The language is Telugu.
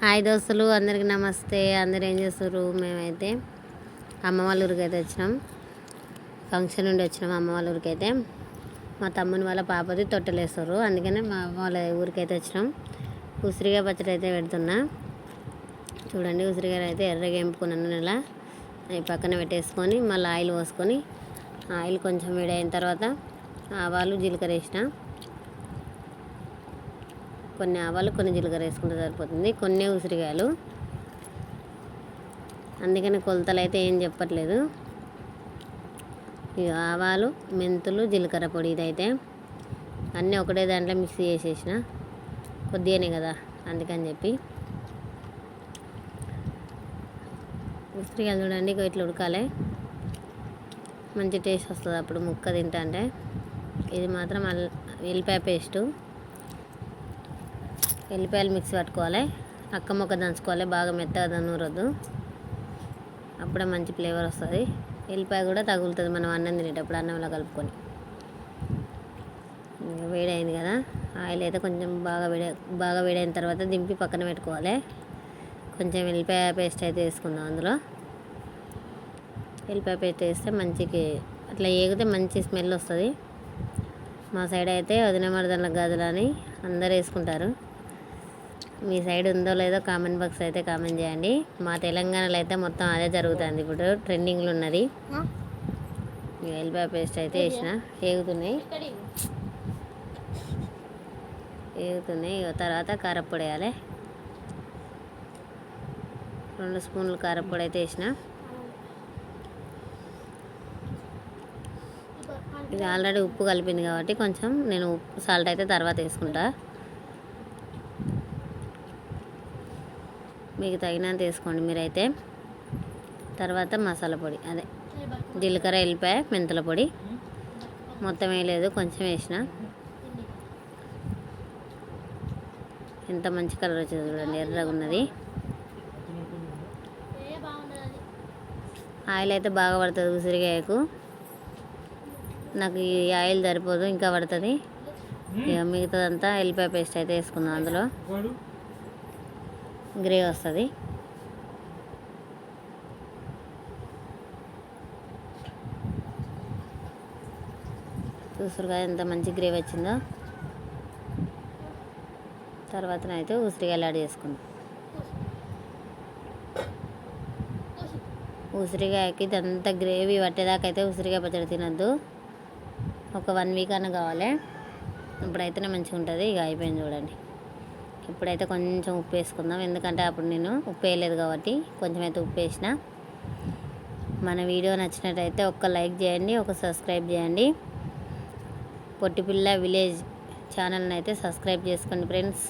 హాయ్ దోస్తులు అందరికి నమస్తే. అందరు ఏం చేస్తారు మేమైతే అమ్మ వాళ్ళ ఊరికి అయితే వచ్చినాం. ఫంక్షన్ నుండి వచ్చినాం అమ్మ వాళ్ళ ఊరికి అయితే. మా తమ్ముని వాళ్ళ పాపది తొట్టలేస్తారు అందుకనే మా అమ్మ వాళ్ళ ఊరికి అయితే వచ్చినాం. ఉసిరిగా పచ్చడి అయితే పెడుతున్నా. చూడండి ఉసిరిగా అయితే ఎర్రగా ఎంపుకున్నాను ఇలా అవి పక్కన పెట్టేసుకొని మళ్ళీ ఆయిల్ పోసుకొని ఆయిల్ కొంచెం వేడైన తర్వాత ఆవాలు జీలకర్ర వేసిన. కొన్ని ఆవాలు కొన్ని జీలకర్ర వేసుకుంటే సరిపోతుంది. కొన్ని ఉసిరికాయలు అందుకని కొలతలు అయితే ఏం చెప్పట్లేదు. ఇక ఆవాలు మెంతులు జీలకర్ర పొడి ఇదైతే అన్నీ ఒకటే దాంట్లో మిక్స్ చేసేసిన. కొద్దిగానే కదా అందుకని చెప్పి. ఉసిరికాయలు చూడండి ఇట్లా ఉడకాలి. మంచి టేస్ట్ వస్తుంది అప్పుడు ముక్క తింటా అంటే. ఇది మాత్రం అల్ ఎల్లిపాయ పేస్టు. ఎల్లిపాయలు మిక్సీ పట్టుకోవాలి. అక్క మొక్క దంచుకోవాలి. బాగా మెత్తగా దన్నూరొద్దు అప్పుడే మంచి ఫ్లేవర్ వస్తుంది. ఎల్లిపాయ కూడా తగులుతుంది. మనం అన్నం తినేటప్పుడు అన్నంలో కలుపుకొని. వేడైంది కదా. ఆయిల్ అయితే కొంచెం బాగా వేడి బాగా వేడైన తర్వాత దింపి పక్కన పెట్టుకోవాలి. కొంచెం ఎల్లిపాయ పేస్ట్ అయితే వేసుకుందాం అందులో. ఎల్లిపాయ పేస్ట్ వేస్తే మంచికి అట్లా ఏగితే మంచి స్మెల్ వస్తుంది. మా సైడ్ అయితే వదిన మరదల గదులని అందరు వేసుకుంటారు. మీ సైడ్ ఉందో లేదో కామెంట్ బాక్స్ అయితే కామెంట్ చేయండి. మా తెలంగాణలో అయితే మొత్తం అదే జరుగుతుంది. ఇప్పుడు ట్రెండింగ్లో ఉన్నది. ఎల్బా పేస్ట్ అయితే వేసిన. ఏగుతున్నాయి. ఏగుతున్నాయి. తర్వాత కారప్పొడి వేయాలి. రెండు స్పూన్లు కారప్పొడి అయితే వేసిన. ఇది ఆల్రెడీ ఉప్పు కలిపింది కాబట్టి కొంచెం నేను ఉప్పు సాల్ట్ అయితే తర్వాత వేసుకుంటా. మీకు తగినంత వేసుకోండి మీరైతే. తర్వాత మసాలా పొడి అదే. జీలకర్ర వెళ్ళిపాయ మెంతుల పొడి. మొత్తం వేయలేదు కొంచెం వేసిన. ఎంత మంచి కలర్ వచ్చింది చూడండి ఎర్రగా ఉన్నది. ఆయిల్ అయితే బాగా పడుతుంది ఉసిరికాయకు నాకు ఈ ఆయిల్ సరిపోదు ఇంకా పడుతుంది. మిగతాదంతా ఎల్లిపాయ పేస్ట్ అయితే వేసుకుందాం అందులో. గ్రే వస్తుంది. చూసురుగా ఎంత మంచి గ్రేవీ వచ్చిందో. తర్వాత అయితే ఉసిరికాయలు యాడ్ చేసుకుందాం ఉసిరికాయకి ఇదంతా గ్రేవీ పట్టేదాకా అయితే ఉసిరికాయ పచ్చడి తినద్దు. ఒక వన్ వీక్ అన్న కావాలి. ఇప్పుడైతేనే మంచిగా ఉంటుంది ఇక అయిపోయింది చూడండి. ఇప్పుడైతే కొంచెం ఉప్పు వేసుకుందాం. ఎందుకంటే అప్పుడు నేను ఉప్పు వేయలేదు కాబట్టి కొంచెం అయితే ఉప్పు వేసిన. మన వీడియో నచ్చినట్టయితే ఒక్క లైక్ చేయండి ఒక సబ్స్క్రైబ్ చేయండి. పొట్టిపిల్ల విలేజ్ ఛానల్ని అయితే సబ్స్క్రైబ్ చేసుకోండి ఫ్రెండ్స్.